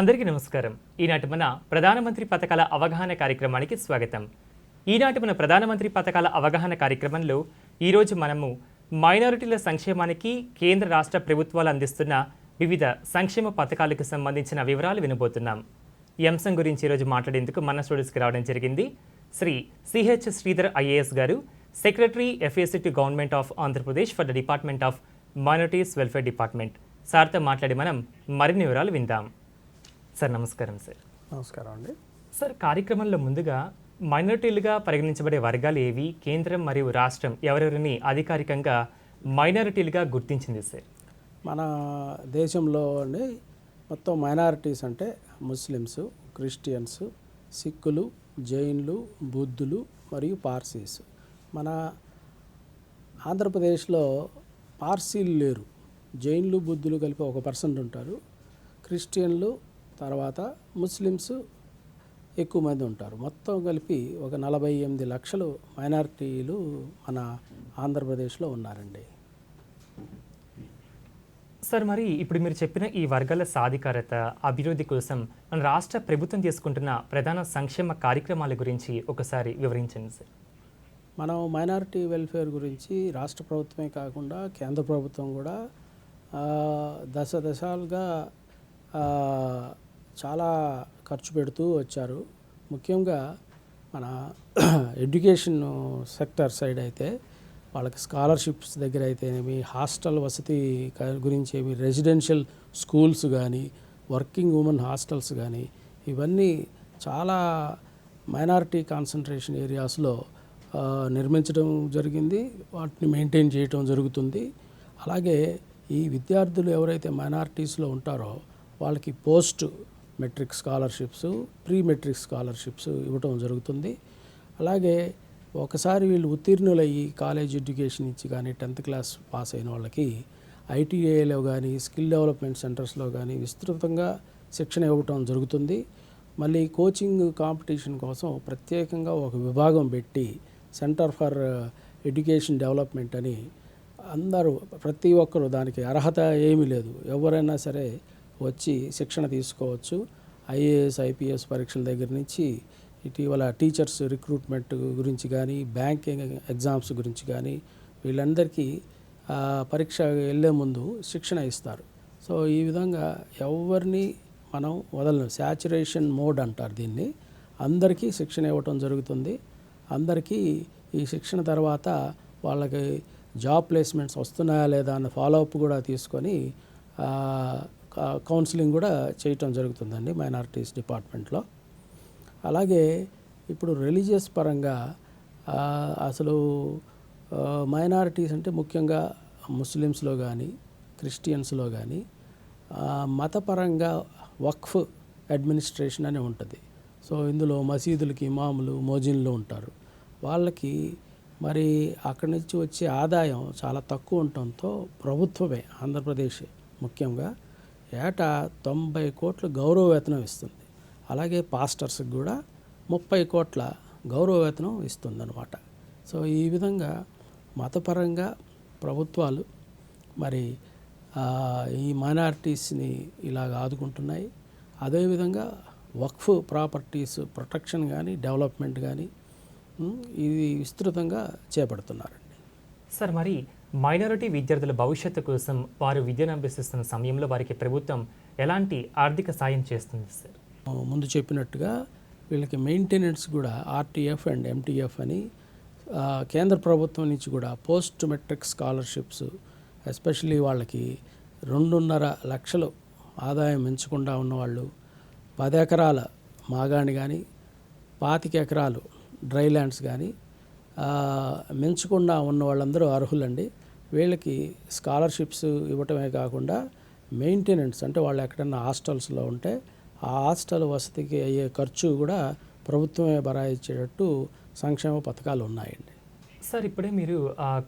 అందరికీ నమస్కారం. ఈనాటి మన ప్రధానమంత్రి పథకాల అవగాహన కార్యక్రమానికి స్వాగతం. ఈనాటి మన ప్రధానమంత్రి పథకాల అవగాహన కార్యక్రమంలో ఈరోజు మనము మైనారిటీల సంక్షేమానికి కేంద్ర రాష్ట్ర ప్రభుత్వాలు అందిస్తున్న వివిధ సంక్షేమ పథకాలకు సంబంధించిన వివరాలు వినబోతున్నాం. ఈ అంశం గురించి ఈరోజు మాట్లాడేందుకు మన స్టూడియోస్కి రావడం జరిగింది శ్రీ సిహెచ్ శ్రీధర్ ఐఏఎస్ గారు secretary FAC to government of Andhra Pradesh for the department of minorities welfare department. సార్తో మాట్లాడి మనం మరిన్ని వివరాలు విందాం. సార్ నమస్కారం సార్. నమస్కారం అండి. సార్ కార్యక్రమంలో ముందుగా మైనారిటీలుగా పరిగణించబడే వర్గాలు ఏవి? కేంద్రం మరియు రాష్ట్రం ఎవరెవరిని అధికారికంగా మైనారిటీలుగా గుర్తించింది సార్? మన దేశంలో అండి మొత్తం మైనారిటీస్ అంటే ముస్లిమ్స్ క్రిస్టియన్స్ సిక్కులు జైన్లు బుద్ధులు మరియు పార్సీస్. మన ఆంధ్రప్రదేశ్లో పార్సీలు లేరు. జైన్లు బుద్ధులు కలిపి ఒక పర్సెంట్ ఉంటారు. క్రిస్టియన్లు తర్వాత ముస్లిమ్స్ ఎక్కువ మంది ఉంటారు. మొత్తం కలిపి ఒక నలభై ఎనిమిది లక్షలు మైనారిటీలు మన ఆంధ్రప్రదేశ్లో ఉన్నారండి. సార్ మరి ఇప్పుడు మీరు చెప్పిన ఈ వర్గాల సాధికారత అభివృద్ధి కోసం మన రాష్ట్ర ప్రభుత్వం తీసుకుంటున్న ప్రధాన సంక్షేమ కార్యక్రమాల గురించి ఒకసారి వివరించండి సార్. మనం మైనారిటీ వెల్ఫేర్ గురించి రాష్ట్ర ప్రభుత్వమే కాకుండా కేంద్ర ప్రభుత్వం కూడా దశ దశాలుగా చాలా ఖర్చు పెడుతూ వచ్చారు. ముఖ్యంగా మన ఎడ్యుకేషన్ సెక్టర్ సైడ్ అయితే వాళ్ళకి స్కాలర్షిప్స్ దగ్గర అయితేనేమి హాస్టల్ వసతి గురించి ఏమి రెసిడెన్షియల్ స్కూల్స్ కానీ వర్కింగ్ ఉమెన్ హాస్టల్స్ కానీ ఇవన్నీ చాలా మైనారిటీ కాన్సన్ట్రేషన్ ఏరియాస్లో నిర్మించడం జరిగింది. వాటిని మెయింటైన్ చేయటం జరుగుతుంది. అలాగే ఈ విద్యార్థులు ఎవరైతే మైనారిటీస్లో ఉంటారో వాళ్ళకి post metric scholarships pre metric scholarships ఇవ్వటం జరుగుతుంది. అలాగే ఒకసారి వీళ్ళు ఉత్తీర్ణులయ్యి కాలేజ్ ఎడ్యుకేషన్ ఇచ్చి కానీ టెన్త్ క్లాస్ పాస్ అయిన వాళ్ళకి ఐటీఐలో కానీ స్కిల్ డెవలప్మెంట్ సెంటర్స్లో కానీ విస్తృతంగా శిక్షణ ఇవ్వటం జరుగుతుంది. మళ్ళీ కోచింగ్ కాంపిటీషన్ కోసం ప్రత్యేకంగా ఒక విభాగం పెట్టి సెంటర్ ఫర్ ఎడ్యుకేషన్ డెవలప్మెంట్ అని అందరూ ప్రతి ఒక్కరు దానికి అర్హత ఏమీ లేదు. ఎవరైనా సరే వచ్చి శిక్షణ తీసుకోవచ్చు. ఐఏఎస్ ఐపీఎస్ పరీక్షల దగ్గర నుంచి ఇటీవల టీచర్స్ రిక్రూట్మెంట్ గురించి కానీ బ్యాంకింగ్ ఎగ్జామ్స్ గురించి కానీ వీళ్ళందరికీ పరీక్ష వెళ్ళే ముందు శిక్షణ ఇస్తారు. సో ఈ విధంగా ఎవరిని మనం వదలను శాచురేషన్ మోడ్ అంటారు దీన్ని. అందరికీ శిక్షణ ఇవ్వటం జరుగుతుంది. అందరికీ ఈ శిక్షణ తర్వాత వాళ్ళకి జాబ్ ప్లేస్మెంట్స్ వస్తున్నాయా లేదా అన్న ఫాలోఅప్ కూడా తీసుకొని కౌన్సిలింగ్ కూడా చేయటం జరుగుతుందండి మైనారిటీస్ డిపార్ట్మెంట్లో అలాగే ఇప్పుడు రిలీజియస్ పరంగా అసలు మైనారిటీస్ అంటే ముఖ్యంగా ముస్లిమ్స్లో కానీ క్రిస్టియన్స్లో కానీ మతపరంగా వక్ఫ్ అడ్మినిస్ట్రేషన్ అని ఉంటుంది. సో ఇందులో మసీదులకి ఇమాములు మోజిన్లు ఉంటారు. వాళ్ళకి మరి అక్కడి నుంచి వచ్చే ఆదాయం చాలా తక్కువ ఉండటంతో ప్రభుత్వమే ఆంధ్రప్రదేశ్ ముఖ్యంగా. ఏటా తొంభై కోట్ల గౌరవ వేతనం ఇస్తుంది. అలాగే పాస్టర్స్కి కూడా ముప్పై కోట్ల గౌరవ వేతనం ఇస్తుందన్నమాట. సో ఈ విధంగా మతపరంగా ప్రభుత్వాలు మరి ఈ మైనారిటీస్ని ఇలాగ ఆదుకుంటున్నాయి. అదేవిధంగా వక్ఫ్ ప్రాపర్టీస్ ప్రొటెక్షన్ కానీ డెవలప్మెంట్ కానీ ఇది విస్తృతంగా చేపడుతున్నారండి. సార్ మరి మైనారిటీ విద్యార్థుల భవిష్యత్తు కోసం వారు విద్యను అభ్యసిస్తున్న సమయంలో వారికి ప్రభుత్వం ఎలాంటి ఆర్థిక సాయం చేస్తుంది సార్? ముందు చెప్పినట్టుగా వీళ్ళకి మెయింటెనెన్స్ కూడా ఆర్టీఎఫ్ అండ్ ఎంటీఎఫ్ అని కేంద్ర ప్రభుత్వం నుంచి కూడా పోస్ట్ మెట్రిక్ స్కాలర్షిప్స్ ఎస్పెషలీ వాళ్ళకి రెండున్నర లక్షలు ఆదాయం పెంచకుండా ఉన్నవాళ్ళు పది ఎకరాల మాగాణి కానీ పాతిక ఎకరాలు డ్రై ల్యాండ్స్ కానీ మించకుండా ఉన్న వాళ్ళందరూ అర్హులండి. వీళ్ళకి స్కాలర్షిప్స్ ఇవ్వటమే కాకుండా మెయింటెనెన్స్ అంటే వాళ్ళు ఎక్కడన్నా హాస్టల్స్లో ఉంటే ఆ హాస్టల్ వసతికి అయ్యే ఖర్చు కూడా ప్రభుత్వమే బరాయించేటట్టు సంక్షేమ పథకాలు ఉన్నాయండి. సార్ ఇప్పుడే మీరు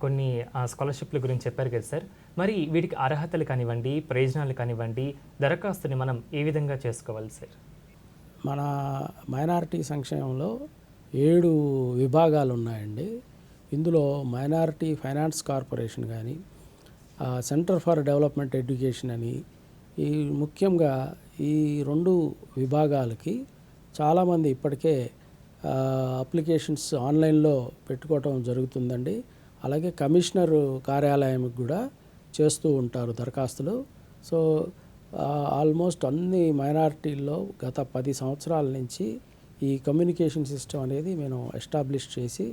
కొన్ని స్కాలర్షిప్ల గురించి చెప్పారు కదా సార్. మరి వీటికి అర్హతలు కానివ్వండి ప్రయోజనాలు కానివ్వండి దరఖాస్తుని మనం ఏ విధంగా చేసుకోవాలి సార్? మన మైనారిటీ సంక్షేమంలో ఏడు విభాగాలు ఉన్నాయండి. ఇందులో మైనారిటీ ఫైనాన్స్ కార్పొరేషన్ కానీ సెంటర్ ఫర్ డెవలప్మెంట్ ఎడ్యుకేషన్ అని ఈ ముఖ్యంగా ఈ రెండు విభాగాలకి చాలామంది ఇప్పటికే అప్లికేషన్స్ ఆన్లైన్లో పెట్టుకోవటం జరుగుతుందండి. అలాగే కమిషనర్ కార్యాలయంకి కూడా చేస్తూ ఉంటారు దరఖాస్తులు. సో ఆల్మోస్ట్ అన్ని మైనారిటీల్లో గత పది సంవత్సరాల నుంచి ఈ కమ్యూనికేషన్ సిస్టమ్ అనేది మేము ఎస్టాబ్లిష్ చేసి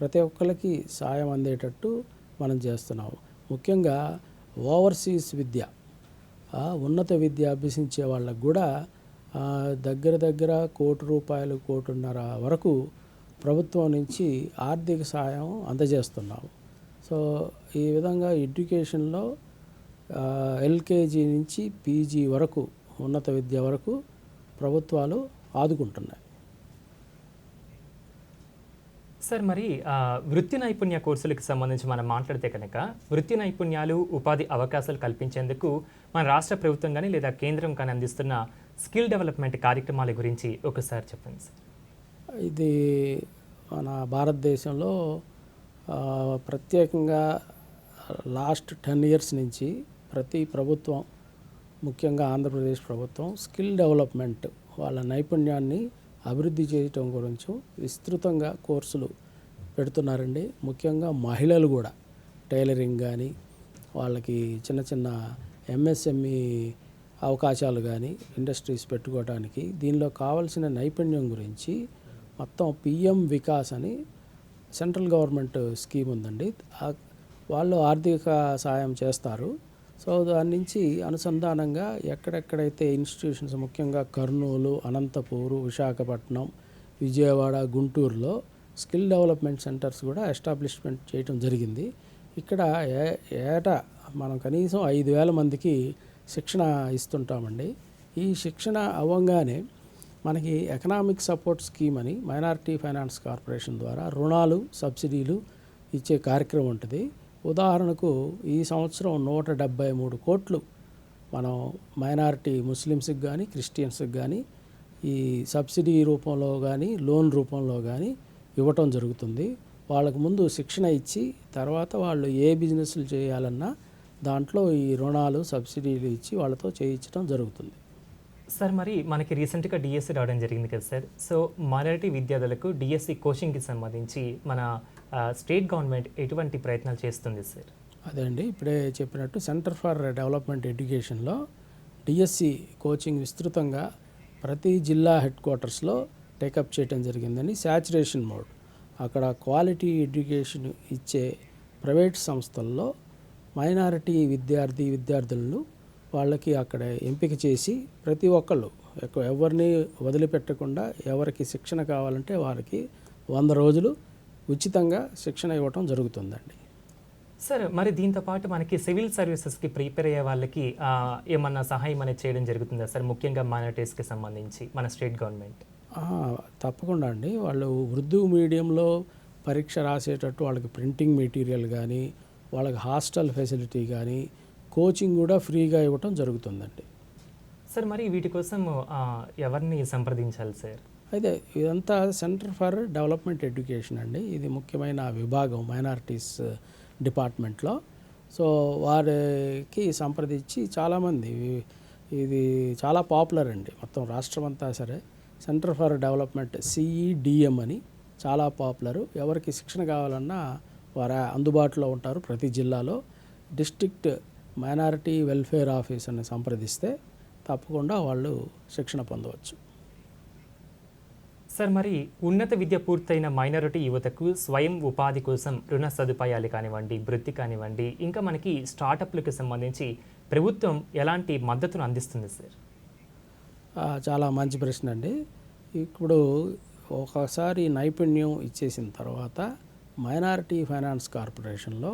ప్రతి ఒక్కరికి సాయం అందేటట్టు మనం చేస్తున్నాం. ముఖ్యంగా ఓవర్సీస్ విద్య ఉన్నత విద్య అభ్యసించే వాళ్ళకు కూడా దగ్గర దగ్గర కోటి రూపాయలు కోటిన్నర వరకు ప్రభుత్వం నుంచి ఆర్థిక సాయం అందజేస్తున్నాము సో ఈ విధంగా ఎడ్యుకేషన్లో ఎల్కేజీ నుంచి పీజీ వరకు ఉన్నత విద్య వరకు ప్రభుత్వాలు ఆదుకుంటున్నాయి. సార్ మరి వృత్తి నైపుణ్య కోర్సులకు సంబంధించి మనం మాట్లాడితే కనుక వృత్తి నైపుణ్యాలు ఉపాధి అవకాశాలు కల్పించేందుకు మన రాష్ట్ర ప్రభుత్వం కానీ లేదా కేంద్రం కానీ అందిస్తున్న స్కిల్ డెవలప్మెంట్ కార్యక్రమాల గురించి ఒకసారి చెప్పండి సార్. ఇది మన భారతదేశంలో ప్రత్యేకంగా లాస్ట్ టెన్ ఇయర్స్ నుంచి ప్రతి ప్రభుత్వం ముఖ్యంగా ఆంధ్రప్రదేశ్ ప్రభుత్వం స్కిల్ డెవలప్మెంట్ వాళ్ళ నైపుణ్యాన్ని అభివృద్ధి చేయటం గురించి విస్తృతంగా కోర్సులు పెడుతున్నారండి. ముఖ్యంగా మహిళలు కూడా. టైలరింగ్ కానీ వాళ్ళకి చిన్న చిన్న ఎంఎస్ఎంఈ అవకాశాలు కానీ ఇండస్ట్రీస్ పెట్టుకోవడానికి దీనిలో కావాల్సిన నైపుణ్యం గురించి మొత్తం పిఎం వికాస్ అని సెంట్రల్ గవర్నమెంట్ స్కీమ్ ఉందండి. వాళ్ళు ఆర్థిక సాయం చేస్తారు. సో దాని నుంచి అనుసంధానంగా ఎక్కడెక్కడైతే ఇన్స్టిట్యూషన్స్ ముఖ్యంగా కర్నూలు అనంతపూరు విశాఖపట్నం విజయవాడ గుంటూరులో స్కిల్ డెవలప్మెంట్ సెంటర్స్ కూడా ఎస్టాబ్లిష్మెంట్ చేయటం జరిగింది. ఇక్కడ ఏ ఏటా మనం కనీసం ఐదు వేల మందికి శిక్షణ ఇస్తుంటామండి. ఈ శిక్షణ అవ్వంగానే మనకి ఎకనామిక్ సపోర్ట్ స్కీమ్ అని మైనారిటీ ఫైనాన్స్ కార్పొరేషన్ ద్వారా రుణాలు సబ్సిడీలు ఇచ్చే కార్యక్రమం ఉంటుంది. ఉదాహరణకు ఈ సంవత్సరం నూట డెబ్బై మూడు కోట్లు మనం మైనారిటీ ముస్లిమ్స్కి కానీ క్రిస్టియన్స్కి కానీ ఈ సబ్సిడీ రూపంలో కానీ లోన్ రూపంలో కానీ ఇవ్వటం జరుగుతుంది. వాళ్ళకు ముందు శిక్షణ ఇచ్చి తర్వాత వాళ్ళు ఏ బిజినెస్లు చేయాలన్నా దాంట్లో ఈ రుణాలు సబ్సిడీలు ఇచ్చి వాళ్ళతో చేయించడం జరుగుతుంది. సార్ మరి మనకి రీసెంట్గా డిఎస్సి రావడం జరిగింది కదా సార్. సో మైనారిటీ విద్యార్థులకు డిఎస్సి కోచింగ్కి సంబంధించి మన స్టేట్ గవర్నమెంట్ ఎటువంటి ప్రయత్నాలు చేస్తుంది సార్? అదే అండి ఇప్పుడే చెప్పినట్టు సెంటర్ ఫర్ డెవలప్మెంట్ ఎడ్యుకేషన్లో డిఎస్సి కోచింగ్ విస్తృతంగా ప్రతి జిల్లా హెడ్ క్వార్టర్స్లో టేకప్ చేయడం జరిగిందని శాచురేషన్ మోడ్. అక్కడ క్వాలిటీ ఎడ్యుకేషన్ ఇచ్చే ప్రైవేట్ సంస్థల్లో మైనారిటీ విద్యార్థి విద్యార్థులను వాళ్ళకి అక్కడ ఎంపిక చేసి ప్రతి ఒక్కళ్ళు ఎవరిని వదిలిపెట్టకుండా ఎవరికి శిక్షణ కావాలంటే వారికి వంద రోజులు ఉచితంగా శిక్షణ ఇవ్వటం జరుగుతుందండి. సార్ మరి దీంతో పాటు మనకి సివిల్ సర్వీసెస్కి ప్రిపేర్ అయ్యే వాళ్ళకి ఏమన్నా సహాయం అనేది చేయడం జరుగుతుందా సార్? ముఖ్యంగా మైనారిటీస్కి సంబంధించి మన స్టేట్ గవర్నమెంట్. తప్పకుండా అండి. వాళ్ళు ఉర్దూ మీడియంలో పరీక్ష రాసేటట్టు వాళ్ళకి ప్రింటింగ్ మెటీరియల్ కానీ వాళ్ళకి హాస్టల్ ఫెసిలిటీ కానీ కోచింగ్ కూడా ఫ్రీగా ఇవ్వటం జరుగుతుందండి. సార్ మరి వీటి కోసం ఎవరిని సంప్రదించాలి సార్? అయితే ఇదంతా సెంటర్ ఫర్ డెవలప్మెంట్ ఎడ్యుకేషన్ అండి. ఇది ముఖ్యమైన విభాగం మైనారిటీస్ డిపార్ట్మెంట్లో. సో వారికి సంప్రదించి చాలామంది ఇది చాలా పాపులర్ అండి. మొత్తం రాష్ట్రం అంతా సరే సెంటర్ ఫర్ డెవలప్మెంట్ సిఈడిఎం అని చాలా పాపులర్. ఎవరికి శిక్షణ కావాలన్నా వారు అందుబాటులో ఉంటారు ప్రతి జిల్లాలో. డిస్ట్రిక్ట్ మైనారిటీ వెల్ఫేర్ ఆఫీసర్ని సంప్రదిస్తే తప్పకుండా వాళ్ళు శిక్షణ పొందవచ్చు. సార్ మరి ఉన్నత విద్య పూర్తయిన మైనారిటీ యువతకు స్వయం ఉపాధి కోసం రుణ సదుపాయాలు కానివ్వండి వృత్తి కానివ్వండి ఇంకా మనకి స్టార్టప్లకు సంబంధించి ప్రభుత్వం ఎలాంటి మద్దతును అందిస్తుంది సార్? చాలా మంచి ప్రశ్న అండి. ఇప్పుడు ఒకసారి నైపుణ్యం ఇచ్చేసిన తర్వాత మైనారిటీ ఫైనాన్స్ కార్పొరేషన్లో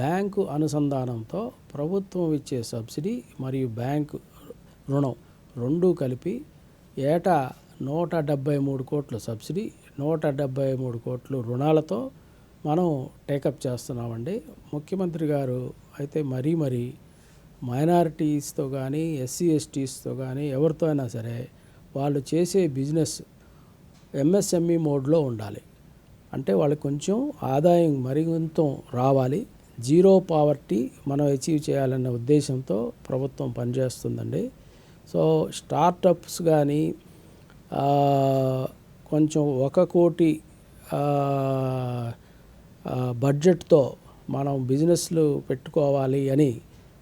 బ్యాంకు అనుసంధానంతో ప్రభుత్వం ఇచ్చే సబ్సిడీ మరియు బ్యాంకు రుణం రెండూ కలిపి ఏటా నూట డెబ్బై మూడు కోట్లు సబ్సిడీ నూట డెబ్బై మూడు కోట్లు రుణాలతో మనం టేకప్ చేస్తున్నామండి. ముఖ్యమంత్రి గారు అయితే మరీ మరీ మైనారిటీస్తో కానీ ఎస్సీ ఎస్టీస్తో కానీ ఎవరితో అయినా సరే వాళ్ళు చేసే బిజినెస్ ఎంఎస్ఎంఈ మోడ్లో ఉండాలి. అంటే వాళ్ళకి కొంచెం ఆదాయం మరింత రావాలి. జీరో పావర్టీ మనం అచీవ్ చేయాలనే ఉద్దేశంతో ప్రభుత్వం పనిచేస్తుందండి. సో స్టార్టప్స్ కానీ కొంచెం ఒక కోటి బడ్జెట్తో మనం బిజినెస్లు పెట్టుకోవాలి అని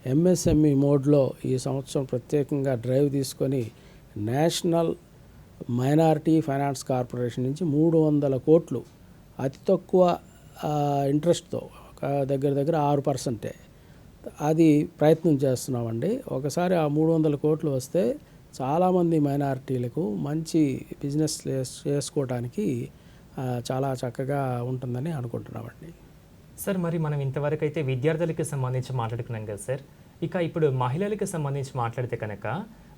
ఎంఎస్ఎంఈ మోడ్లో ఈ సంవత్సరం ప్రత్యేకంగా డ్రైవ్ తీసుకొని నేషనల్ మైనారిటీ ఫైనాన్స్ కార్పొరేషన్ నుంచి మూడు వందల కోట్లు అతి తక్కువ ఇంట్రెస్ట్తో ఒక దగ్గర దగ్గర ఆరు పర్సెంటే. అది ప్రయత్నం చేస్తున్నామండి. ఒకసారి ఆ మూడు వందల కోట్లు వస్తే చాలామంది మైనారిటీలకు మంచి బిజినెస్ చేస్- చేసుకోవడానికి చాలా చక్కగా ఉంటుందని అనుకుంటున్నామండి సార్ మరి మనం ఇంతవరకు అయితే విద్యార్థులకి సంబంధించి మాట్లాడుకున్నాం కదా సార్. ఇక ఇప్పుడు మహిళలకు సంబంధించి మాట్లాడితే కనుక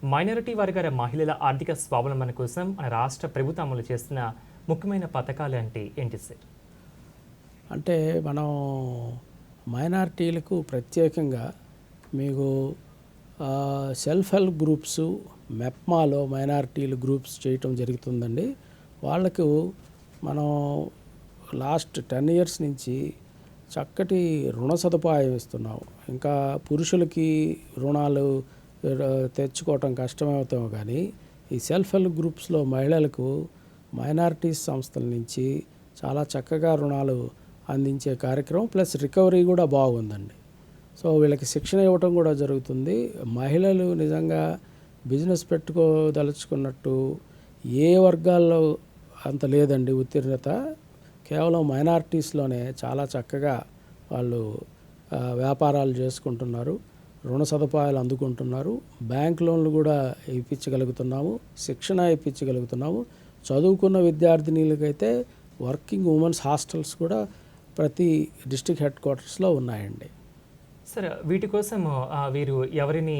మైనారిటీ వర్గాల మహిళల ఆర్థిక స్వావలంబన కోసం మన రాష్ట్ర ప్రభుత్వం అమలు చేస్తున్న ముఖ్యమైన పథకాలు అంటే ఏంటి సార్? అంటే మనం మైనారిటీలకు ప్రత్యేకంగా మీకు సెల్ఫ్ హెల్ప్ గ్రూప్స్ మెప్మాలో మైనారిటీలు గ్రూప్స్ చేయటం జరుగుతుందండి. వాళ్ళకు మనం లాస్ట్ టెన్ ఇయర్స్ నుంచి చక్కటి రుణ సదుపాయం ఇస్తున్నాం. ఇంకా పురుషులకి రుణాలు తెచ్చుకోవటం కష్టమవుతాం కానీ ఈ సెల్ఫ్ హెల్ప్ గ్రూప్స్లో మహిళలకు మైనారిటీస్ సంస్థల నుంచి చాలా చక్కగా రుణాలు అందించే కార్యక్రమం ప్లస్ రికవరీ కూడా బాగుందండి. సో వీళ్ళకి శిక్షణ ఇవ్వటం కూడా జరుగుతుంది. మహిళలు నిజంగా బిజినెస్ పెట్టుకోదలుచుకున్నట్టు ఏ వర్గాల్లో అంత లేదండి ఉత్తీర్ణత. కేవలం మైనారిటీస్లోనే చాలా చక్కగా వాళ్ళు వ్యాపారాలు చేసుకుంటున్నారు రుణ సదుపాయాలు అందుకుంటున్నారు. బ్యాంక్ లోన్లు కూడా ఇప్పించగలుగుతున్నాము శిక్షణ ఇప్పించగలుగుతున్నాము. చదువుకున్న విద్యార్థినీలకైతే వర్కింగ్ ఉమెన్స్ హాస్టల్స్ కూడా ప్రతి డిస్టిక్ హెడ్ క్వార్టర్స్లో ఉన్నాయండి. సార్ వీటి కోసం వీరు ఎవరిని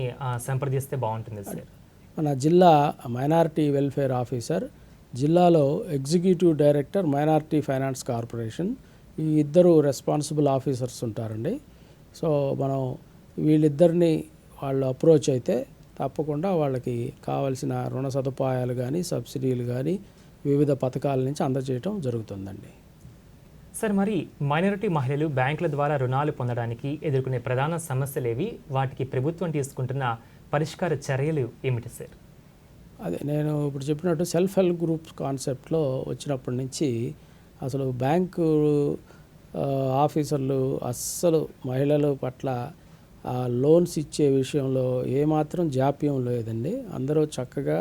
సంప్రదిస్తే బాగుంటుంది సార్? మన జిల్లా మైనారిటీ వెల్ఫేర్ ఆఫీసర్ జిల్లాలో executive director minority finance corporation ఈ ఇద్దరు రెస్పాన్సిబుల్ ఆఫీసర్స్ ఉంటారండి. సో మనం వీళ్ళిద్దరిని వాళ్ళు అప్రోచ్ అయితే తప్పకుండా వాళ్ళకి కావలసిన రుణ సదుపాయాలు కానీ సబ్సిడీలు కానీ వివిధ పథకాల నుంచి అందజేయటం జరుగుతుందండి. సార్ మరి మైనారిటీ మహిళలు బ్యాంకుల ద్వారా రుణాలు పొందడానికి ఎదుర్కొనే ప్రధాన సమస్యలేవి వాటికి ప్రభుత్వం తీసుకుంటున్న పరిష్కార చర్యలు ఏమిటి సార్? అదే నేను ఇప్పుడు చెప్పినట్టు సెల్ఫ్ హెల్ప్ గ్రూప్స్ కాన్సెప్ట్లో వచ్చినప్పటి నుంచి అసలు బ్యాంకు ఆఫీసర్లు అస్సలు మహిళల పట్ల ఆ, లోన్స్ ఇచ్చే విషయంలో ఏమాత్రం జాప్యం లేదండి. అందరూ చక్కగా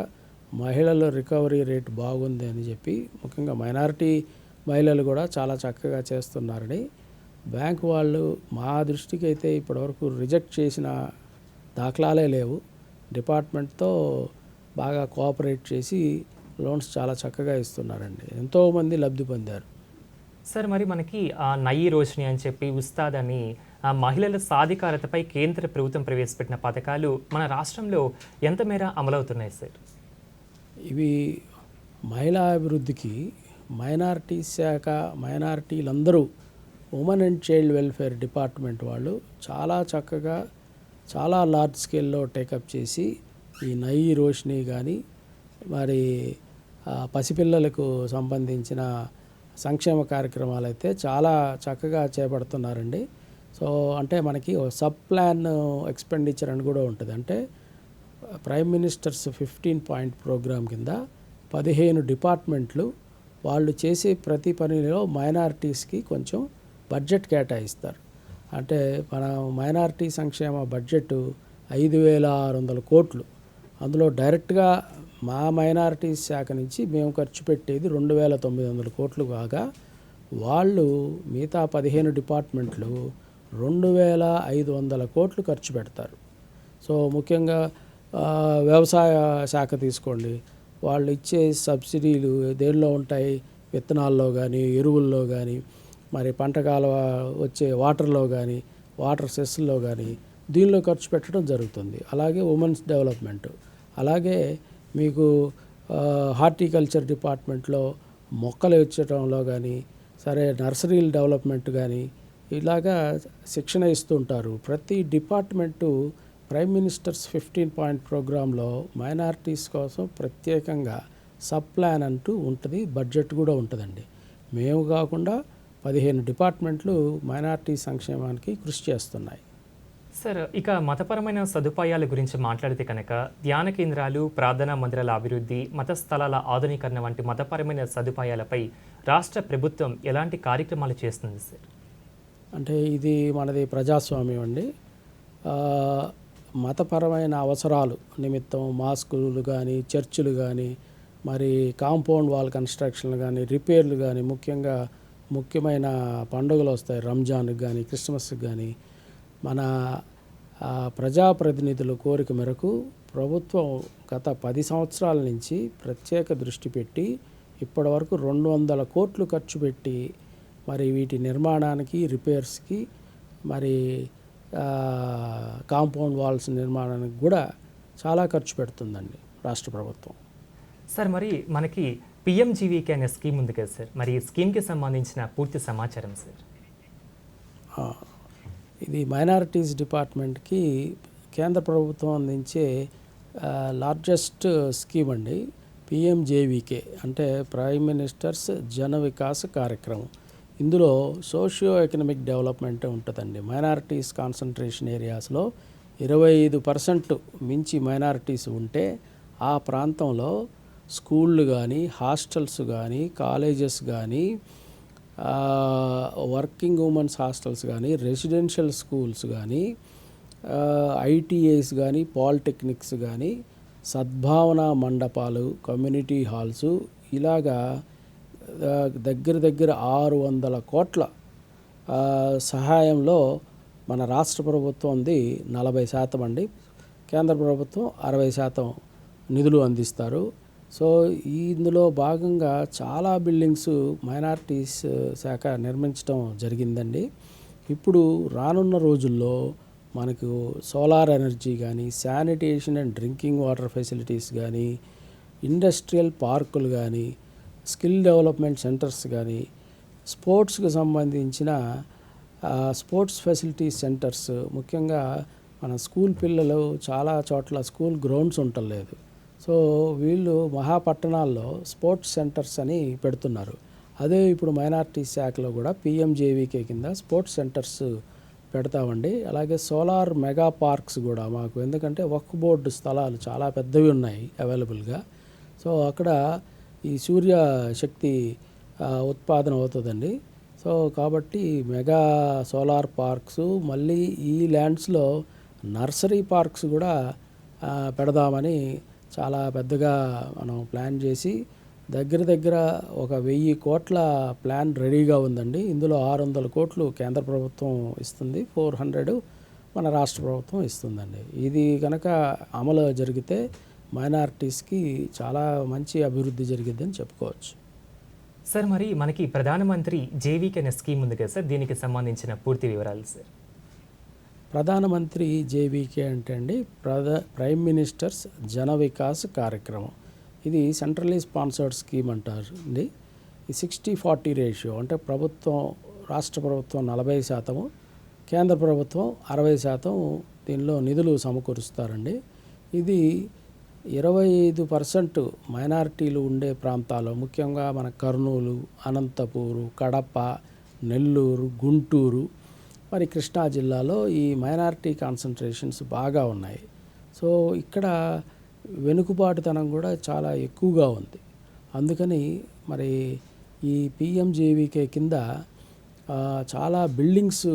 మహిళల రికవరీ రేట్ బాగుంది అని చెప్పి ముఖ్యంగా మైనారిటీ మహిళలు కూడా చాలా చక్కగా చేస్తున్నారని. బ్యాంకు వాళ్ళు మా దృష్టికి అయితే ఇప్పటివరకు రిజెక్ట్ చేసిన దాఖలాలే లేవు. డిపార్ట్మెంట్తో బాగా కోఆపరేట్ చేసి లోన్స్ చాలా చక్కగా ఇస్తున్నారండి. ఎంతోమంది లబ్ధి పొందారు. సార్ మరి మనకి ఆ నయి రోషిని అని చెప్పి ఉస్తాద్ అని ఆ మహిళల సాధికారతపై కేంద్ర ప్రభుత్వం ప్రవేశపెట్టిన పథకాలు మన రాష్ట్రంలో ఎంత మేర అమలవుతున్నాయి సార్? ఇవి మహిళా అభివృద్ధికి మైనారిటీ శాఖ మైనారిటీలందరూ women and child welfare department వాళ్ళు చాలా చక్కగా చాలా లార్జ్ స్కేల్లో టేకప్ చేసి ఈ నయి రోషిని కానీ మరి పసిపిల్లలకు సంబంధించిన సంక్షేమ కార్యక్రమాలు అయితే చాలా చక్కగా చేపడుతున్నారండి. సో అంటే మనకి సబ్ ప్లాన్ ఎక్స్పెండిచర్ అని కూడా ఉంటుంది. అంటే prime minister's fifteen point programme కింద పదిహేను డిపార్ట్మెంట్లు వాళ్ళు చేసే ప్రతి పనిలో మైనారిటీస్కి కొంచెం బడ్జెట్ కేటాయిస్తారు. అంటే మన మైనారిటీ సంక్షేమ బడ్జెట్ ఐదు వేల ఆరు వందల కోట్లు. అందులో డైరెక్ట్గా మా మైనారిటీ శాఖ నుంచి మేము ఖర్చు పెట్టేది రెండు వేల తొమ్మిది వందల కోట్లు కాగా వాళ్ళు మిగతా పదిహేను డిపార్ట్మెంట్లు రెండు వేల ఐదు వందల కోట్లు ఖర్చు పెడతారు. సో ముఖ్యంగా వ్యవసాయ శాఖ తీసుకోండి. వాళ్ళు ఇచ్చే సబ్సిడీలు దేనిలో ఉంటాయి? విత్తనాల్లో కానీ ఎరువుల్లో కానీ మరి పంట కాలువ వచ్చే వాటర్లో కానీ వాటర్ సెస్లో కానీ దీనిలో ఖర్చు పెట్టడం జరుగుతుంది. అలాగే ఉమెన్స్ డెవలప్మెంట్. అలాగే మీకు హార్టికల్చర్ డిపార్ట్మెంట్లో మొక్కలు ఇచ్చటంలో కానీ సరే నర్సరీల డెవలప్మెంట్ కానీ ఇలాగా శిక్షణ ఇస్తుంటారు. ప్రతి department prime minister's fifteen point ప్రోగ్రాంలో మైనారిటీస్ కోసం ప్రత్యేకంగా సబ్ ప్లాన్ అంటూ ఉంటుంది బడ్జెట్ కూడా ఉంటుందండి. మేము కాకుండా పదిహేను డిపార్ట్మెంట్లు మైనార్టీ సంక్షేమానికి కృషి చేస్తున్నాయి. సార్ ఇక మతపరమైన సదుపాయాల గురించి మాట్లాడితే కనుక ధ్యాన కేంద్రాలు ప్రార్థనా మందిరాల అభివృద్ధి మత స్థలాల ఆధునీకరణ వంటి మతపరమైన సదుపాయాలపై రాష్ట్ర ప్రభుత్వం ఎలాంటి కార్యక్రమాలు చేస్తుంది సార్? అంటే ఇది మనది ప్రజాస్వామ్యం అండి. మతపరమైన అవసరాలు నిమిత్తం మాస్కులు కానీ చర్చిలు కానీ మరి కాంపౌండ్ వాల్ కన్స్ట్రక్షన్లు కానీ రిపేర్లు కానీ ముఖ్యంగా ముఖ్యమైన పండుగలు వస్తాయి. రంజాన్కి కానీ క్రిస్మస్కి కానీ మన ప్రజాప్రతినిధుల కోరిక మేరకు ప్రభుత్వం గత పది సంవత్సరాల నుంచి ప్రత్యేక దృష్టి పెట్టి ఇప్పటివరకు రెండు వందల కోట్లు ఖర్చు పెట్టి మరి వీటి నిర్మాణానికి రిపేర్స్కి మరి కాంపౌండ్ వాల్స్ నిర్మాణానికి కూడా చాలా ఖర్చు పెడుతుందండి రాష్ట్ర ప్రభుత్వం. సార్ మరి మనకి పిఎంజీవీకే అనే స్కీమ్ ఉంది కదా సార్. మరి ఈ స్కీమ్కి సంబంధించిన పూర్తి సమాచారం సార్. ఇది మైనారిటీస్ డిపార్ట్మెంట్కి కేంద్ర ప్రభుత్వం అందించే లార్జెస్ట్ స్కీమ్ అండి. పిఎంజేవికే అంటే ప్రైమ్ మినిస్టర్స్ జన వికాస్ కార్యక్రమం. ఇందులో సోషియో ఎకనామిక్ డెవలప్మెంట్ ఉంటుందండి. మైనారిటీస్ కాన్సన్ట్రేషన్ ఏరియాస్లో ఇరవై ఐదు పర్సెంట్ మించి మైనారిటీస్ ఉంటే ఆ ప్రాంతంలో స్కూళ్ళు కానీ హాస్టల్స్ కానీ కాలేజెస్ కానీ వర్కింగ్ ఉమెన్స్ హాస్టల్స్ కానీ రెసిడెన్షియల్ స్కూల్స్ కానీ ఐటీఐస్ కానీ పాలిటెక్నిక్స్ కానీ సద్భావన మండపాలు కమ్యూనిటీ హాల్స్ ఇలాగా దగ్గర దగ్గర ఆరు వందల కోట్ల సహాయంలో మన రాష్ట్ర ప్రభుత్వంది నలభై శాతం అండి. కేంద్ర ప్రభుత్వం అరవై శాతం నిధులు అందిస్తారు. సో ఈ ఇందులో భాగంగా చాలా బిల్డింగ్స్ మైనారిటీస్ శాఖ నిర్మించడం జరిగిందండి. ఇప్పుడు రానున్న రోజుల్లో మనకు సోలార్ ఎనర్జీ కానీ sanitation and drinking water facilities కానీ ఇండస్ట్రియల్ పార్కులు కానీ స్కిల్ డెవలప్మెంట్ సెంటర్స్ కానీ స్పోర్ట్స్కి సంబంధించిన స్పోర్ట్స్ ఫెసిలిటీ సెంటర్స్ ముఖ్యంగా మన స్కూల్ పిల్లలు చాలా చోట్ల స్కూల్ గ్రౌండ్స్ ఉండలేదు సో వీళ్ళు మహాపట్టణాల్లో స్పోర్ట్స్ సెంటర్స్ అని పెడుతున్నారు. అదే ఇప్పుడు మైనార్టీ శాఖలో కూడా పిఎంజేవీకే కింద స్పోర్ట్స్ సెంటర్స్ పెడతామండి. అలాగే సోలార్ మెగా పార్క్స్ కూడా మాకు. ఎందుకంటే వక్ బోర్డు స్థలాలు చాలా పెద్దవి ఉన్నాయి అవైలబుల్గా. సో అక్కడ ఈ సూర్య శక్తి ఉత్పాదన అవుతుందండి. సో కాబట్టి మెగా సోలార్ పార్క్స్ మళ్ళీ ఈ ల్యాండ్స్లో నర్సరీ పార్క్స్ కూడా పెడదామని చాలా పెద్దగా మనం ప్లాన్ చేసి దగ్గర దగ్గర ఒక వెయ్యి కోట్ల ప్లాన్ రెడీగా ఉందండి. ఇందులో ఆరు వందల కోట్లు కేంద్ర ప్రభుత్వం ఇస్తుంది ఫోర్ హండ్రెడ్ మన రాష్ట్ర ప్రభుత్వం ఇస్తుందండి. ఇది కనుక అమలు జరిగితే మైనారిటీస్కి చాలా మంచి అభివృద్ధి జరిగిద్దని చెప్పుకోవచ్చు. సార్ మరి మనకి ప్రధానమంత్రి జేవీకి అనే స్కీమ్ ఉంది కదా సార్ దీనికి సంబంధించిన పూర్తి వివరాలు సార్. ప్రధానమంత్రి జేవీకే అంటే అండి ప్రధ ప్రైమ్ మినిస్టర్స్ జన వికాస్ కార్యక్రమం. ఇది సెంట్రలీ స్పాన్సర్డ్ స్కీమ్ అంటారు అండి ఈ సిక్స్టీ ఫార్టీ రేషియో అంటే ప్రభుత్వం రాష్ట్ర ప్రభుత్వం నలభై శాతము కేంద్ర ప్రభుత్వం అరవై శాతం దీనిలో నిధులు సమకూరుస్తారండి. ఇది ఇరవై ఐదు పర్సెంట్ మైనారిటీలు ఉండే ప్రాంతాల్లో ముఖ్యంగా మన కర్నూలు అనంతపూరు కడప నెల్లూరు గుంటూరు మరి కృష్ణా జిల్లాలో ఈ మైనారిటీ కాన్సన్ట్రేషన్స్ బాగా ఉన్నాయి. సో ఇక్కడ వెనుకబాటుతనం కూడా చాలా ఎక్కువగా ఉంది. అందుకని మరి ఈ పిఎంజేవికే కింద చాలా బిల్డింగ్స్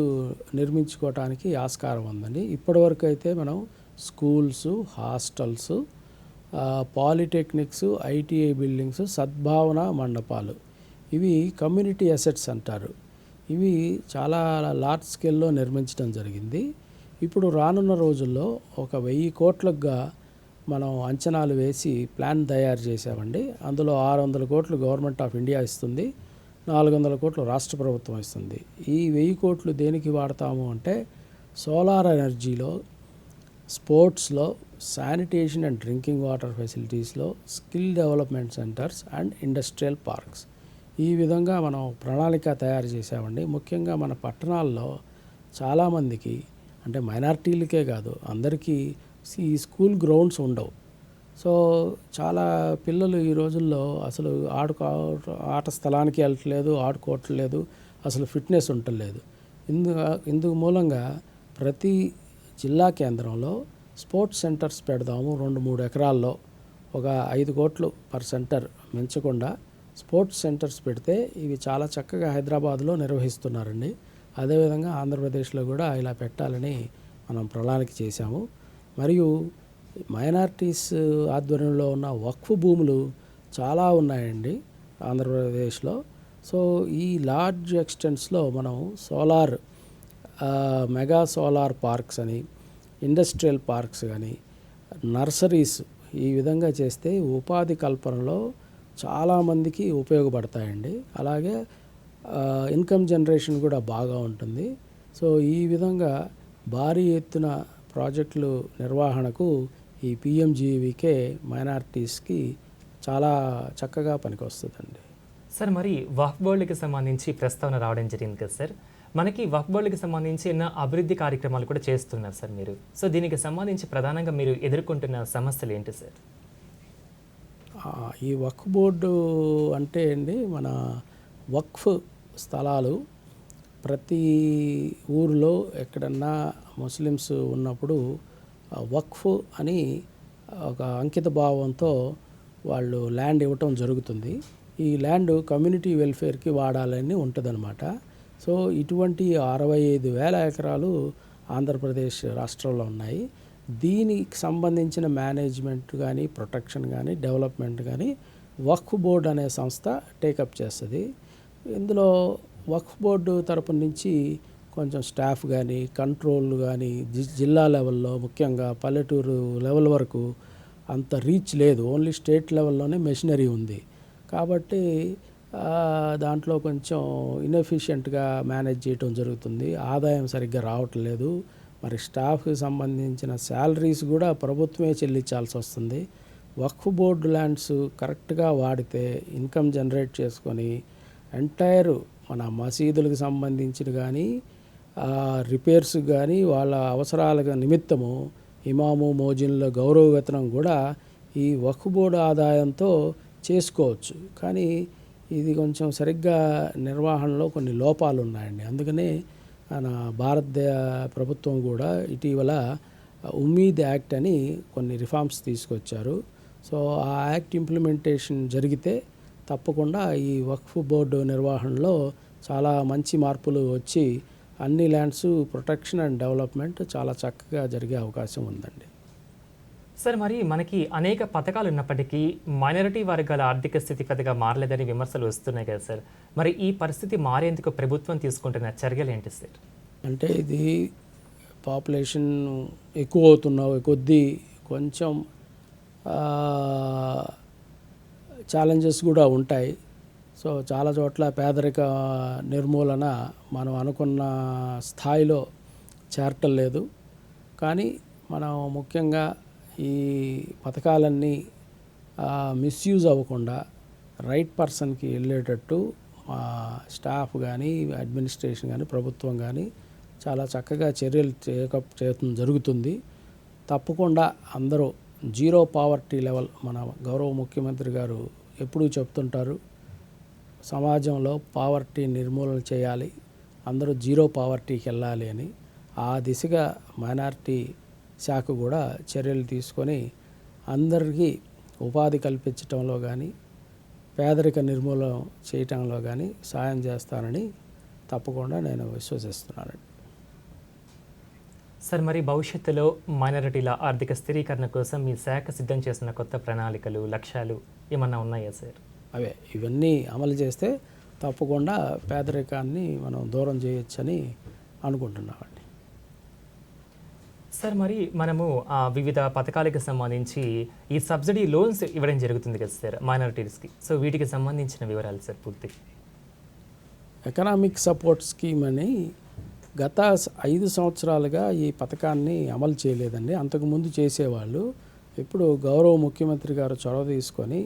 నిర్మించుకోవటానికి ఆస్కారం ఉందండి. ఇప్పటివరకు అయితే మనం schools hostels polytechnics ITI buildings సద్భావన మండపాలు ఇవి కమ్యూనిటీ అసెట్స్ అంటారు. ఇవి చాలా లార్జ్ స్కేల్లో నిర్మించడం జరిగింది. ఇప్పుడు రానున్న రోజుల్లో ఒక వెయ్యి కోట్లుగా మనం అంచనాలు వేసి ప్లాన్ తయారు చేసామండి అందులో ఆరు వందల కోట్లు గవర్నమెంట్ ఆఫ్ ఇండియా ఇస్తుంది నాలుగు వందల కోట్లు రాష్ట్ర ప్రభుత్వం ఇస్తుంది. ఈ వెయ్యి కోట్లు దేనికి వాడతాము అంటే సోలార్ ఎనర్జీలో స్పోర్ట్స్లో sanitation and drinking water ఫెసిలిటీస్లో skill development centres and industrial parks. ఈ విధంగా మనం ప్రణాళిక తయారు చేసామండి ముఖ్యంగా మన పట్టణాల్లో చాలామందికి అంటే మైనార్టీలకే కాదు అందరికీ ఈ స్కూల్ గ్రౌండ్స్ ఉండవు. సో చాలా పిల్లలు ఈ రోజుల్లో అసలు ఆడుకో ఆట స్థలానికి వెళ్ళట్లేదు ఆడుకోవట్లేదు అసలు ఫిట్నెస్ ఉండలేదు ఇందు ఇందుకు మూలంగా ప్రతి జిల్లా కేంద్రంలో స్పోర్ట్స్ సెంటర్స్ పెడదాము రెండు మూడు ఎకరాల్లో. ఒక ఐదు కోట్లు పర్ సెంటర్ మించకుండా స్పోర్ట్స్ సెంటర్స్ పెడితే ఇవి చాలా చక్కగా హైదరాబాద్లో నిర్వహిస్తున్నారండి. అదేవిధంగా ఆంధ్రప్రదేశ్లో కూడా ఇలా పెట్టాలని మనం ప్రణాళిక చేశాము. మరియు మైనార్టీస్ ఆధ్వర్యంలో ఉన్న వక్ఫ్ భూములు చాలా ఉన్నాయండి ఆంధ్రప్రదేశ్లో. సో ఈ లార్జ్ ఎక్స్టెంట్స్లో మనం సోలార్ మెగా సోలార్ పార్క్స్ అని ఇండస్ట్రియల్ పార్క్స్ కానీ నర్సరీస్ ఈ విధంగా చేస్తే ఉపాధి కల్పనలో చాలామందికి ఉపయోగపడతాయండి. అలాగే ఇన్కమ్ జనరేషన్ కూడా బాగా ఉంటుంది. సో ఈ విధంగా భారీ ఎత్తున ప్రాజెక్టులు నిర్వహణకు ఈ పిఎంజీవికే మైనారిటీస్కి చాలా చక్కగా పనికొస్తుందండి. సార్ మరి వాక్ బోర్డుకి సంబంధించి ప్రస్తావన రావడం జరిగింది కదా సార్. మనకి వక్ఫ్ బోర్డుకి సంబంధించి ఎన్నో అభివృద్ధి కార్యక్రమాలు కూడా చేస్తున్నారు సార్ మీరు. సో దీనికి సంబంధించి ప్రధానంగా మీరు ఎదుర్కొంటున్న సమస్యలు ఏంటి సార్? ఈ వక్ఫ్ బోర్డు అంటే అండి మన వక్ఫ్ స్థలాలు ప్రతి ఊరిలో ఎక్కడన్నా ముస్లిమ్స్ ఉన్నప్పుడు వక్ఫ్ అని ఒక అంకిత భావంతో వాళ్ళు ల్యాండ్ ఇవ్వటం జరుగుతుంది. ఈ ల్యాండ్ కమ్యూనిటీ వెల్ఫేర్కి వాడాలని ఉంటుందన్నమాట. సో ఇటువంటి అరవై ఐదు వేల ఎకరాలు ఆంధ్రప్రదేశ్ రాష్ట్రంలో ఉన్నాయి. దీనికి సంబంధించిన మేనేజ్మెంట్ కానీ ప్రొటెక్షన్ కానీ డెవలప్మెంట్ కానీ వక్ఫ్ బోర్డ్ అనే సంస్థ టేకప్ చేస్తుంది. ఇందులో వక్ఫ్ బోర్డు తరపు నుంచి కొంచెం స్టాఫ్ కానీ కంట్రోల్ కానీ జి- జిల్లా లెవెల్లో ముఖ్యంగా పల్లెటూరు లెవెల్ వరకు అంత రీచ్ లేదు. ఓన్లీ స్టేట్ లెవెల్లోనే మెషినరీ ఉంది. కాబట్టి దాంట్లో కొంచెం ఇన్ఎఫిషియెంట్గా మేనేజ్ చేయటం జరుగుతుంది. ఆదాయం సరిగ్గా రావట్లేదు. మరి స్టాఫ్కి సంబంధించిన శాలరీస్ కూడా ప్రభుత్వమే చెల్లించాల్సి వస్తుంది. వక్ఫ్ బోర్డు ల్యాండ్స్ కరెక్ట్గా వాడితే ఇన్కమ్ జనరేట్ చేసుకొని ఎంటైర్ మన మసీదులకు సంబంధించిన కానీ రిపేర్స్ కానీ వాళ్ళ అవసరాలకు నిమిత్తము ఇమాము మోజిన్ల గౌరవ వేతనం కూడా ఈ వక్ఫ్ బోర్డు ఆదాయంతో చేసుకోవచ్చు. కానీ ఇది కొంచెం సరిగ్గా నిర్వహణలో కొన్ని లోపాలు ఉన్నాయండి అందుకనే భారత ప్రభుత్వం కూడా ఇటీవల ఉమ్మీద్ యాక్ట్ అని కొన్ని రిఫార్మ్స్ తీసుకొచ్చారు. సో ఆ యాక్ట్ ఇంప్లిమెంటేషన్ జరిగితే తప్పకుండా ఈ వక్ఫ్ బోర్డు నిర్వహణలో చాలా మంచి మార్పులు వచ్చి అన్ని ల్యాండ్స్ ప్రొటెక్షన్ అండ్ డెవలప్మెంట్ చాలా చక్కగా జరిగే అవకాశం ఉందండి. సార్ మరి మనకి అనేక పథకాలు ఉన్నప్పటికీ మైనారిటీ వర్గాల ఆర్థిక స్థితి పెద్దగా మారలేదని విమర్శలు వస్తున్నాయి కదా సార్. మరి ఈ పరిస్థితి మారేందుకు ప్రభుత్వం తీసుకుంటున్న చర్యలు ఏంటి సార్? అంటే ఇది పాపులేషన్ ఎక్కువ అవుతున్న కొద్దీ కొంచెం ఛాలెంజెస్ కూడా ఉంటాయి. సో చాలా చోట్ల పేదరిక నిర్మూలన మనం అనుకున్న స్థాయిలో చేరటం లేదు. కానీ మనం ముఖ్యంగా ఈ పథకాలన్నీ మిస్యూజ్ అవ్వకుండా రైట్ పర్సన్కి వెళ్ళేటట్టు స్టాఫ్ కానీ అడ్మినిస్ట్రేషన్ కానీ ప్రభుత్వం కానీ చాలా చక్కగా చర్యలు టేకప్ చేయడం జరుగుతుంది. తప్పకుండా అందరూ జీరో పావర్టీ లెవెల్ మన గౌరవ ముఖ్యమంత్రి గారు ఎప్పుడూ చెప్తుంటారు సమాజంలో పావర్టీ నిర్మూలన చేయాలి అందరూ జీరో పావర్టీకి వెళ్ళాలి అని. ఆ దిశగా మైనార్టీ శాఖ కూడా చర్యలు తీసుకొని అందరికీ ఉపాధి కల్పించటంలో కానీ పేదరిక నిర్మూలన చేయటంలో కానీ సాయం చేస్తానని తప్పకుండా నేను విశ్వసిస్తున్నానండి సార్ మరి భవిష్యత్తులో మైనారిటీల ఆర్థిక స్థిరీకరణ కోసం మీ శాఖ సిద్ధం చేసిన కొత్త ప్రణాళికలు లక్ష్యాలు ఏమన్నా ఉన్నాయా సార్? అవే ఇవన్నీ అమలు చేస్తే తప్పకుండా పేదరికాన్ని మనం దూరం చేయొచ్చని అనుకుంటున్నామండి. సార్ మరి మనము ఆ, వివిధ పథకాలకు సంబంధించి ఈ సబ్సిడీ లోన్స్ ఇవ్వడం జరుగుతుంది కదా సార్ మైనారిటీస్కి. సో వీటికి సంబంధించిన వివరాలు సార్ పూర్తి. ఎకనామిక్ సపోర్ట్ స్కీమ్ అని గత ఐదు సంవత్సరాలుగా ఈ పథకాన్ని అమలు చేయలేదండి. అంతకుముందు చేసేవాళ్ళు. ఇప్పుడు గౌరవ ముఖ్యమంత్రి గారు చొరవ తీసుకొని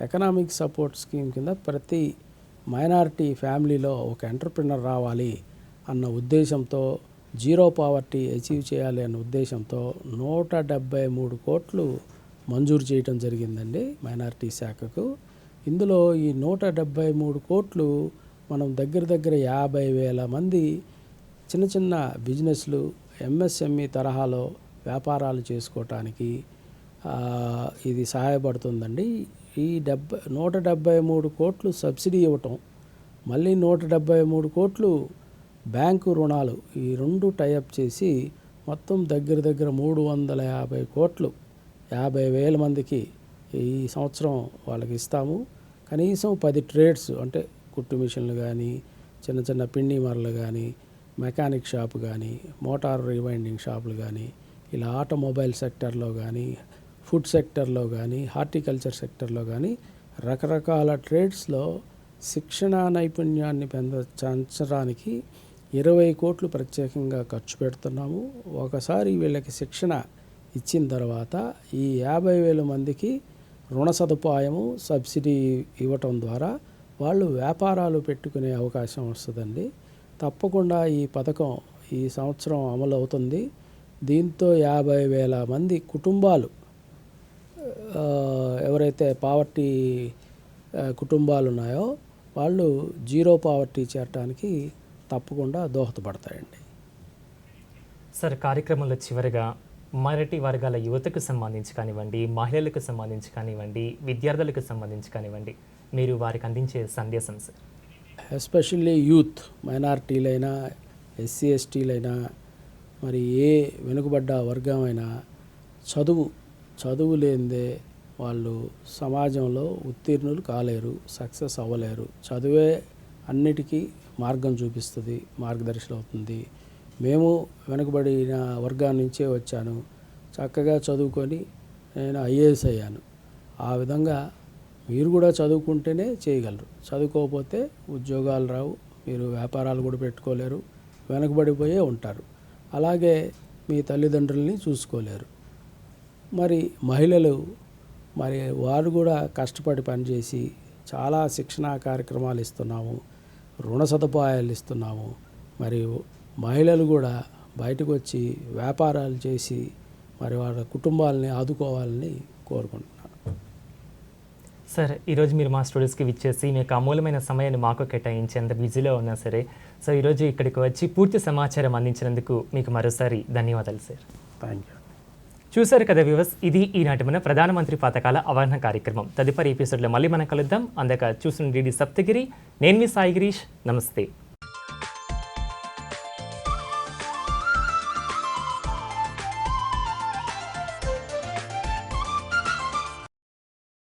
ఎకనామిక్ సపోర్ట్ స్కీమ్ కింద ప్రతి మైనారిటీ ఫ్యామిలీలో ఒక ఎంటర్ప్రినర్ రావాలి అన్న ఉద్దేశంతో జీరో పావర్టీ అచీవ్ చేయాలి అనే ఉద్దేశంతో నూట డెబ్బై మూడు కోట్లు మంజూరు చేయటం జరిగిందండి మైనారిటీ శాఖకు. ఇందులో ఈ నూట డెబ్బై మూడు కోట్లు మనం దగ్గర దగ్గర యాభై వేల మంది చిన్న చిన్న బిజినెస్లు ఎంఎస్ఎంఈ తరహాలో వ్యాపారాలు చేసుకోవటానికి ఇది సహాయపడుతుందండి. ఈ డెబ్బై నూట డెబ్బై మూడు కోట్లు సబ్సిడీ ఇవ్వటం మళ్ళీ నూట డెబ్బై మూడు కోట్లు బ్యాంకు రుణాలు ఈ రెండు టైఅప్ చేసి మొత్తం దగ్గర దగ్గర మూడు వందల యాభై కోట్లు యాభై వేల మందికి ఈ సంవత్సరం వాళ్ళకి ఇస్తాము. కనీసం పది ట్రేడ్స్ అంటే కుట్టు మిషన్లు కానీ చిన్న చిన్న పిండి మరలు కానీ మెకానిక్ షాప్ కానీ మోటార్ రివైండింగ్ షాపులు కానీ ఇలా ఆటోమొబైల్ సెక్టర్లో కానీ ఫుడ్ సెక్టర్లో కానీ హార్టికల్చర్ సెక్టర్లో కానీ రకరకాల ట్రేడ్స్లో శిక్షణ నైపుణ్యాన్ని పెంచడానికి ఇరవై కోట్లు ప్రత్యేకంగా ఖర్చు పెడుతున్నాము. ఒకసారి వీళ్ళకి శిక్షణ ఇచ్చిన తర్వాత ఈ యాభై వేల మందికి రుణ సదుపాయము సబ్సిడీ ఇవ్వటం ద్వారా వాళ్ళు వ్యాపారాలు పెట్టుకునే అవకాశం వస్తుందండి. తప్పకుండా ఈ పథకం ఈ సంవత్సరం అమలు అవుతుంది. దీంతో యాభై వేల మంది కుటుంబాలు ఎవరైతే పావర్టీ కుటుంబాలు ఉన్నాయో వాళ్ళు జీరో పావర్టీ చేరటానికి తప్పకుండా దోహదపడతాయండి. సార్ కార్యక్రమంలో చివరిగా మైనారిటీ వర్గాల యువతకు సంబంధించి కానివ్వండి మహిళలకు సంబంధించి కానివ్వండి విద్యార్థులకు సంబంధించి కానివ్వండి మీరు వారికి అందించే సందేశం సార్. ఎస్పెషల్లీ యూత్ మైనారిటీలైనా ఎస్సీ ఎస్టీలైనా మరి ఏ వెనుకబడ్డ వర్గమైనా చదువు చదువు లేనిదే వాళ్ళు సమాజంలో ఉత్తీర్ణులు కాలేరు సక్సెస్ అవ్వలేరు. చదువే అన్నిటికీ మార్గం చూపిస్తుంది మార్గదర్శనం అవుతుంది. మేము వెనుకబడిన వర్గాల నుంచే వచ్చాను. చక్కగా చదువుకొని నేను ఐఏఎస్ అయ్యాను. ఆ విధంగా మీరు కూడా చదువుకుంటేనే చేయగలరు. చదువుకోకపోతే ఉద్యోగాలు రావు మీరు వ్యాపారాలు కూడా పెట్టుకోలేరు వెనకబడిపోయే ఉంటారు. అలాగే మీ తల్లిదండ్రుల్ని చూసుకోలేరు. మరి మహిళలు మరి వారు కూడా కష్టపడి పనిచేసి చాలా శిక్షణా కార్యక్రమాలు ఇస్తున్నాము. రుణ సదుపాయాలు ఇస్తున్నాము. మరి మహిళలు కూడా బయటకు వచ్చి వ్యాపారాలు చేసి మరి వాళ్ళ కుటుంబాలని ఆదుకోవాలని కోరుకుంటున్నాను. సార్ ఈరోజు మీరు మా స్టూడియోస్కి విచ్చేసి మీకు అమూలమైన సమయాన్ని మాకు కేటాయించి అంత బిజీలో ఉన్నా సరే సో ఈరోజు ఇక్కడికి వచ్చి పూర్తి సమాచారం అందించినందుకు మీకు మరోసారి ధన్యవాదాలు సార్. Thank you. చూశారు కదా వివస్ ఇది ఈనాటి మన ప్రధానమంత్రి పాతకాల అవగాహన కార్యక్రమం. తదుపరి ఎపిసోడ్లో మళ్ళీ మనం కలుద్దాం. అందాక చూసిన డిడి సప్తగిరి నేను మీ సాయి గిరీష్. నమస్తే.